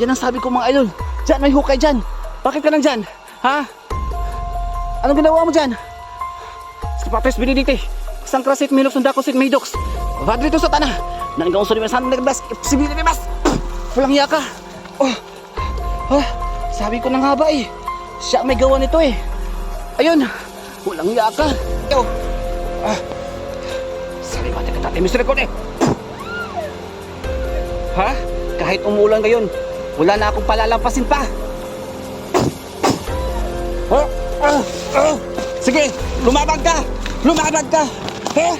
Yan ang sabi ko mga idol. Diyan, may hukay dyan. Bakit ka nang dyan? Ha? Anong ginawa mo dyan? Skapates Benedicte. Isang krasit milok sunda ko sit midox. Vadrito sa tanah. Nanggaw sa limasan nagbas. Sibili bas. Walang iya ka. Oh. Ah, sabi ko na nga ba eh. Siya may gawa nito eh. Ayun. Walang iya ka. Yo. Ah. Salimate ka tatay, Mr. Recorde. Ha? Kahit umuulan ngayon, wala na akong palalampasin pa. Ah, ah, ah. Sige, lumabag ka! Lumabag ka! Eh?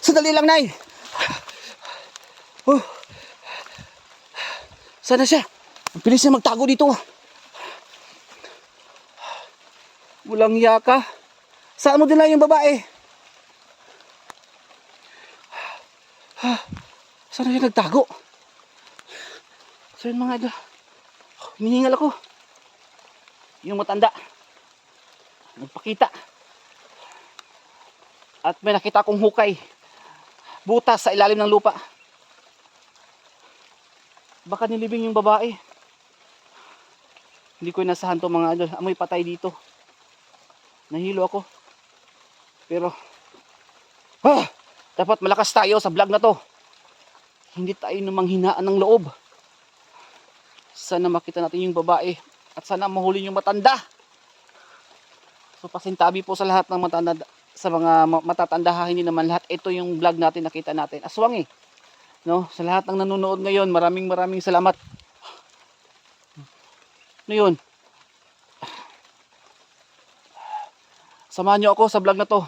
Sandali lang, Nay. Oh. Sana siya? Ang bilis niya magtago dito. Walang hiya ka. Saan mo dinala yung babae? Saan siya nagtago? So yun mga idol. Hinihingal ako. Yung matanda. Nagpakita. At may nakita akong hukay. Butas sa ilalim ng lupa. Baka nilibing yung babae. Hindi ko inasahan to mga idol. Amoy patay dito. Nahilo ako. Pero, ah, dapat malakas tayo sa vlog na to. Hindi tayo namang hinaan ng loob. Sana makita natin yung babae at sana mahuli yung matanda. So pasintabi po sa lahat ng matanda sa mga ma- matatanda ha, hindi naman lahat ito yung vlog natin nakita natin. Aswang eh. No, sa lahat ng nanonood ngayon, maraming maraming salamat. Ano yun? Samahan niyo ako sa vlog na to.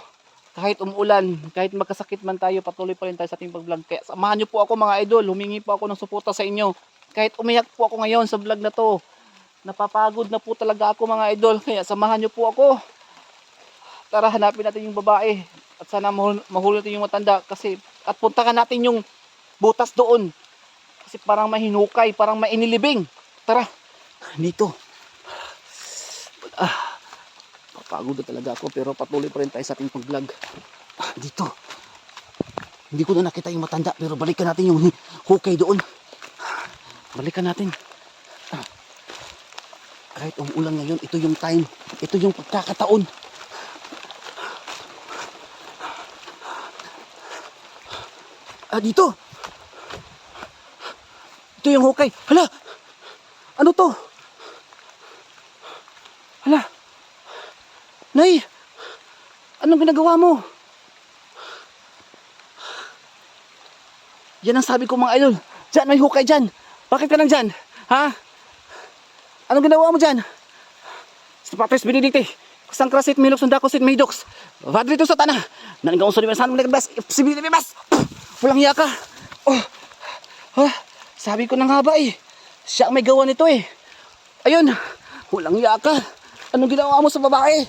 Kahit umuulan, kahit magkasakit man tayo, patuloy pa rin tayo sa ating pag-vlog. Kaya samahan niyo po ako mga idol, humingi po ako ng suporta sa inyo. Kahit umiyak po ako ngayon sa vlog na to, napapagod na po talaga ako mga idol. Kaya samahan niyo po ako. Tara hanapin natin yung babae at sana mahul- mahuli natin yung matanda kasi at puntahan natin yung butas doon. Kasi parang mahinukay, parang mainilibing. Tara, dito. Ah, papagod na talaga ako pero patuloy pa rin tayo sa ating pag-vlog. Ah, dito. Hindi ko na nakita yung matanda pero balikan natin yung hukay doon. Balikan natin. Ah. Kahit umuulan ngayon, ito yung time. Ito yung pagkakataon. Ah, dito. Ito yung hukay. Hala! Ano to? Hala! Nay! Anong ginagawa mo? Yan ang sabi ko mga idol. Diyan, may hukay dyan. Bakit ka nang dyan? Ha? Anong ginawa mo dyan? Sapatos Benedicte. Kusang krasit milok sunda ko sit midox. Vadrito sa tanah. Nanggaw sa limasan mo nagbas. Sibili bas. Walang hiya ka. Oh. Oh. Sabi ko na nga ba eh. Siya ang may gawa nito eh. Ayun. Walang hiya ka. Anong ginawa mo sa babae?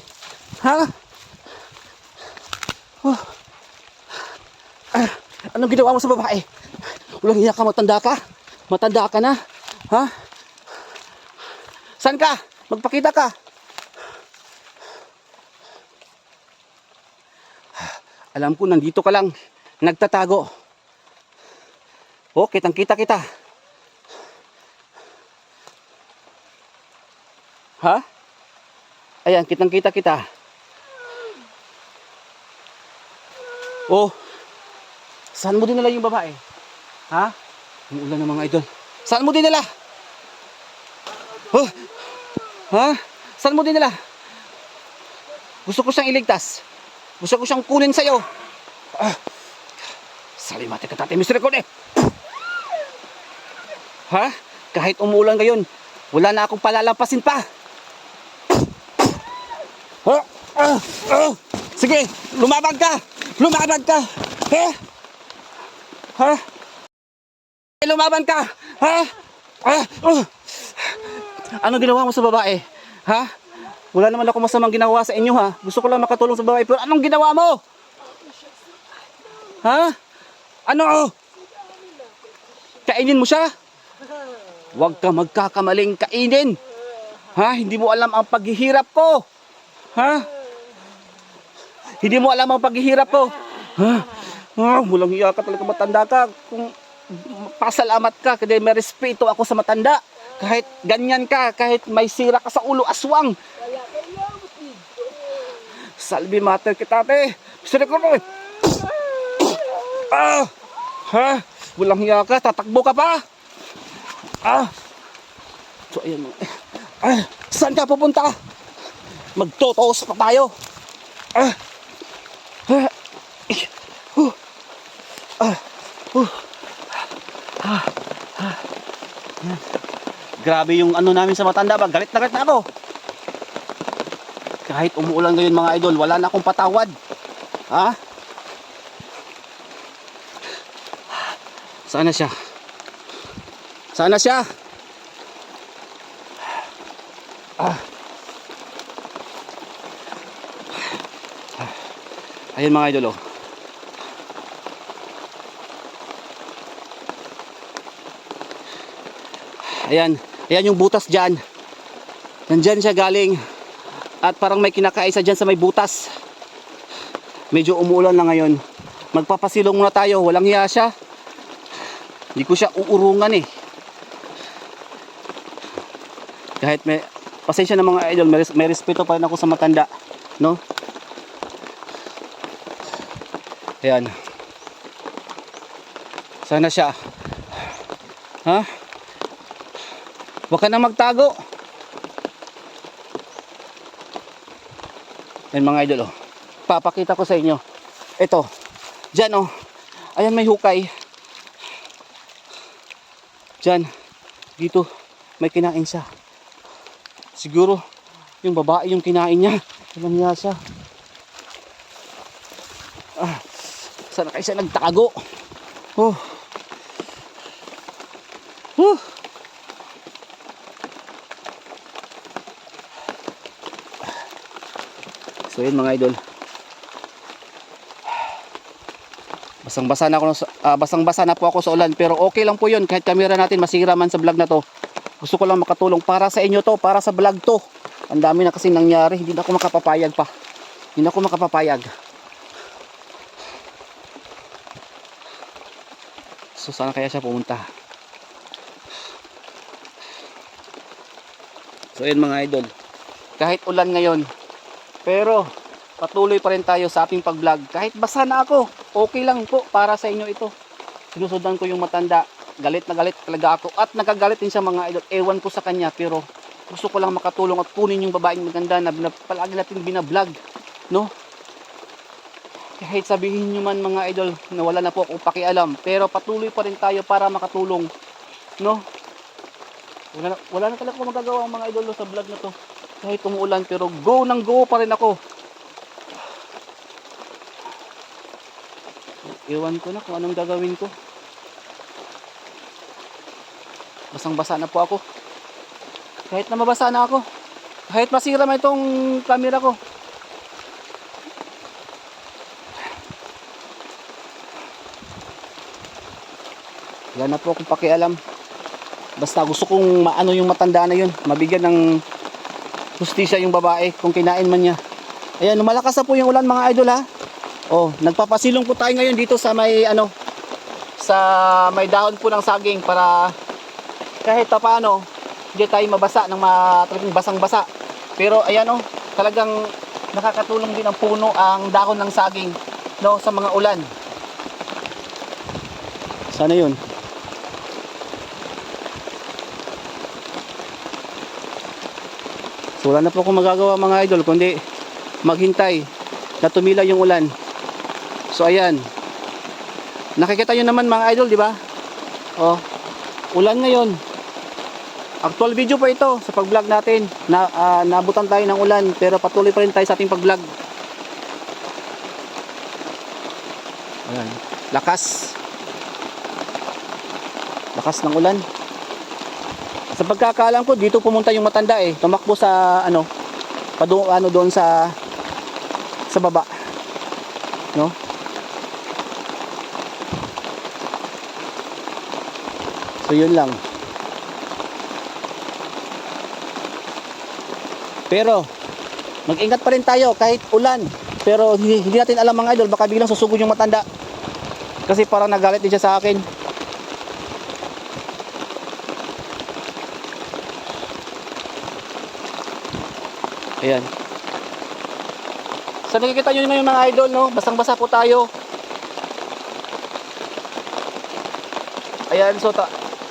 Ha? Oh. Ah, anong ginawa mo sa babae? Walang hiya ka, matanda ka. Matanda ka na. Ha? San ka? Magpakita ka. Alam ko, nandito ka lang. Nagtatago. Oh, kitang kita kita. Ha? Ayan, kitang kita kita. Oh, saan mo dinala yung babae? Ha? Umuulan ng mga idol. Saan mo dinala? Oh, ha? Saan mo dinala? Gusto ko siyang iligtas. Gusto ko siyang kunin sa'yo. Ah, salimate ka tatay, Mr. Recorde. Ha? Kahit umuulan ngayon, wala na akong palalampasin pa. Ha? Ah, ah. Sige, lumabag ka! Lumabag ka! Ha? Ha? Eh, Lumaban ka! Ha? Ah, uh. Ano ginawa mo sa babae? Ha? Wala naman ako masamang ginawa sa inyo ha. Gusto ko lang makatulong sa babae pero anong ginawa mo? Ha? Ano? Kainin mo siya? Huwag ka magkakamaling kainin. Ha? Hindi mo alam ang paghihirap ko. Ha? Hindi mo alam ang paghihirap ko. Ha? Ah, mulang hiya ka talaga matanda ka. Kung pasalamat ka kasi may respeto ako sa matanda. Kahit ganyan ka, kahit may sira ka sa ulo, aswang. Salvi mater kita, te. Sira ko. Ah! Ha? Walang hiya ka, tatakbo ka pa. Ah! So, ayan. Ah, saan ka pupunta? Magtotos pa tayo. Ah! Eh, huh. Ah! Huh. Ah! Ah! Yan. Grabe yung ano namin sa matanda ba? Galit na galit na ako. Kahit umuulan ngayon mga idol, wala na akong patawad. Ha? Sana siya? Sana siya? Ah. Ayun mga idol oh. Ayan, ayan yung butas dyan. Nandyan siya galing. At parang may kinakaisa dyan sa may butas. Medyo umuulan na ngayon. Magpapasilong muna tayo. Walang hiya siya. Hindi ko siya uurungan eh. Kahit may, pasensya na mga idol, may, may respeto pa rin ako sa matanda. No? Ayan. Sana siya. Ha? Huwag ka na magtago. Yan mga idol oh. Papakita ko sa inyo. Ito. Diyan oh. Ayan may hukay. Diyan. Dito. May kinain siya. Siguro yung babae yung kinain niya. Alam niya siya. Ah, sana kayo siya nagtago. Oh. Oh. So yun mga idol. Basang-basa na ako ah, basang-basa na po ako sa ulan pero okay lang po 'yun kahit kamera natin masira man sa vlog na to. Gusto ko lang makatulong para sa inyo to, para sa vlog to. Ang dami na kasi nangyari, hindi na ako makapapayag pa. Hindi na ako makapapayag. So saan kaya siya pumunta? So yun mga idol. Kahit ulan ngayon, pero patuloy pa rin tayo sa ating pag-vlog. Kahit basa na ako, okay lang po para sa inyo ito. Sinusundan ko yung matanda. Galit na galit talaga ako. At nagagalit din siya mga idol. Ewan ko sa kanya pero gusto ko lang makatulong at kunin yung babaeng maganda na palagi natin binablog. No? Kahit sabihin nyo man mga idol na wala na po akong pakialam. Pero patuloy pa rin tayo para makatulong. No? Wala na, wala na talaga akong magagawa mga idol sa vlog na to. Kahit umuulan pero go nang go pa rin ako. Ewan ko na kung anong gagawin ko. Basang basa na po ako. Kahit na mabasa na ako. Kahit masira man itong camera ko. Wala na po akong pakialam. Basta gusto kong maano yung matanda na yun. Mabigyan ng hustisya yung babae kung kinain man niya. Ayan, lumalakas na po yung ulan mga idol ha. Oh, nagpapasilong po tayo ngayon dito sa may ano sa may dahon po ng saging para kahit pa paano hindi tayo mabasa ng ma talagang basang-basa. Pero ayan oh, talagang nakakatulong din ang puno ang dahon ng saging no sa mga ulan. Sana 'yun. So wala na po akong magagawa mga idol kundi maghintay na tumila yung ulan. So ayan. Nakikita nyo naman mga idol, di ba? Oh, ulan ngayon. Actual video pa ito sa pag-vlog natin. Na, ah, nabutan tayo ng ulan pero patuloy pa rin tayo sa ating pag-vlog. Ayan. Lakas. Lakas ng ulan. Sa pagkakaalam ko, dito pumunta yung matanda eh. Tumakbo sa ano, padu ano doon sa sa baba. No? So yun lang. Pero mag-ingat pa rin tayo kahit ulan. Pero hindi, natin alam mga idol, baka biglang susugod yung matanda. Kasi parang nagalit din siya sa akin. Ayan. So nakikita nyo ngayon mga idol, no? Basang-basa po tayo. Ayan, so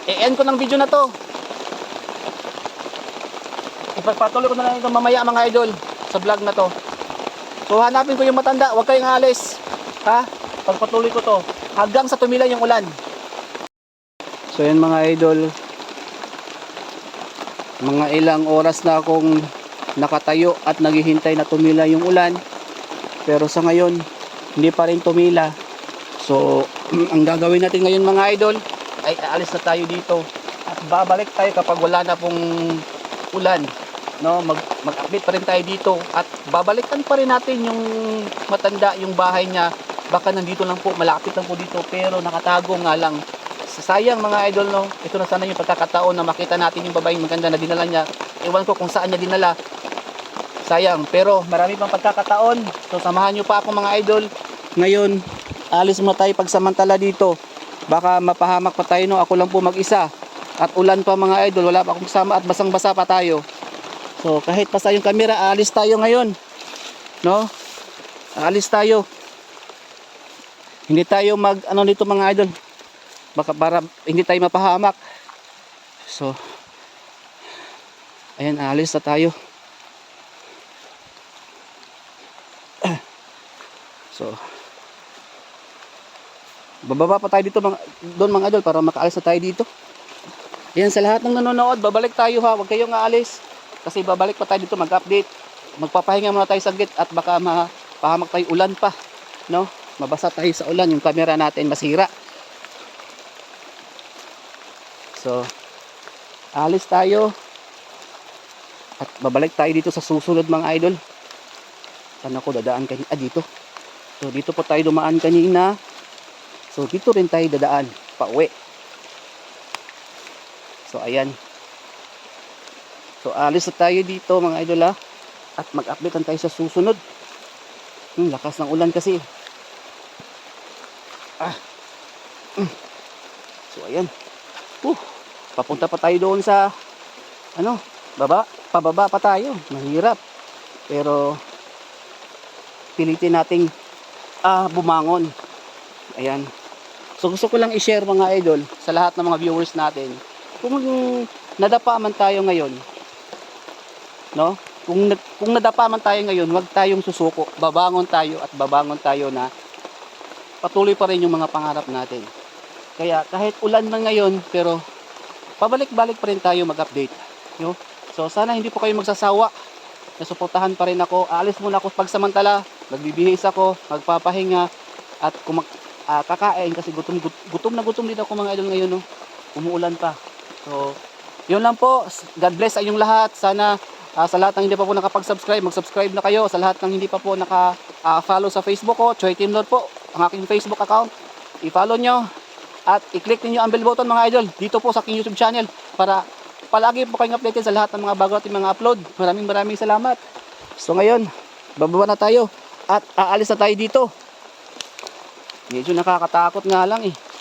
i-end ko ng video na to. Ipagpatuloy ko na lang ito mamaya mga idol sa vlog na to. So hanapin ko yung matanda, huwag kayong alis. Ha? Pagpatuloy ko to hanggang sa tumila yung ulan. So yan mga idol. Mga ilang oras na akong nakatayo at naghihintay na tumila yung ulan. Pero sa ngayon, hindi pa rin tumila. So, ang gagawin natin ngayon mga idol, ay aalis na tayo dito. At babalik tayo kapag wala na pong ulan. No, mag mag-update pa rin tayo dito at babalikan pa rin natin yung matanda yung bahay niya. Baka nandito lang po, malapit lang po dito pero nakatago nga lang. Sayang mga idol no. Ito na sana yung pagkakataon na makita natin yung babaeng maganda na dinala niya. Ewan ko kung saan niya dinala. Sayang, pero marami pang pagkakataon. So samahan niyo pa ako mga idol. Ngayon, alis muna tayo pagsamantala dito. Baka mapahamak pa tayo no. Ako lang po mag-isa. At ulan pa mga idol, wala pa akong kasama at basang-basa pa tayo. So kahit basa yung camera, aalis tayo ngayon. No? Aalis tayo. Hindi tayo mag ano dito mga idol. Baka para hindi tayo mapahamak. So Ayan, aalis na tayo. So Bababa pa tayo dito mga doon mga idol para makaalis na tayo dito. Yan sa lahat ng nanonood, babalik tayo ha. Huwag kayong aalis. Kasi babalik pa tayo dito mag-update. Magpapahinga muna tayo saglit at baka mapahamak tayo ulan pa. No? Mabasa tayo sa ulan. Yung camera natin masira. So, alis tayo. At babalik tayo dito sa susunod mga idol. Saan ako dadaan kanina? Ah, dito. So, dito po tayo dumaan kanina. So, dito rin tayo dadaan. Pauwi. So, ayan. So, alis na tayo dito mga idol ha. At mag-update tayo sa susunod. Hmm, lakas ng ulan kasi. Ah. Hmm. So, ayan. Uh, papunta pa tayo doon sa ano, baba. Pababa pa tayo. Mahirap. Pero, pilitin nating ah, bumangon. Ayan. So, gusto ko lang i-share mga idol sa lahat ng mga viewers natin. Kung nadapa man tayo ngayon, no? Kung kung nadapa man tayo ngayon, huwag tayong susuko. Babangon tayo at babangon tayo na patuloy pa rin yung mga pangarap natin. Kaya kahit ulan man ngayon, pero pabalik-balik pa rin tayo mag-update. No? So sana hindi po kayo magsasawa. Nasuportahan pa rin ako. Aalis muna ako pagsamantala. Magbibihis ako, magpapahinga at kung mag- ah, kakain kasi gutom, gut- gutom na gutom din ako mga idol ngayon. No? Umuulan pa. So, yun lang po. God bless sa inyong lahat. Sana ah, sa lahat ng hindi pa po nakapag-subscribe, mag-subscribe na kayo. Sa lahat ng hindi pa po naka-follow sa Facebook ko, Choi Team Lord po, ang aking Facebook account. I-follow nyo at i-click niyo ang bell button mga idol dito po sa aking YouTube channel para palagi po kayong updated sa lahat ng mga bago nating mga upload. Maraming maraming salamat. So ngayon, bababa na tayo at aalis na tayo dito. Medyo nakakatakot nga lang eh.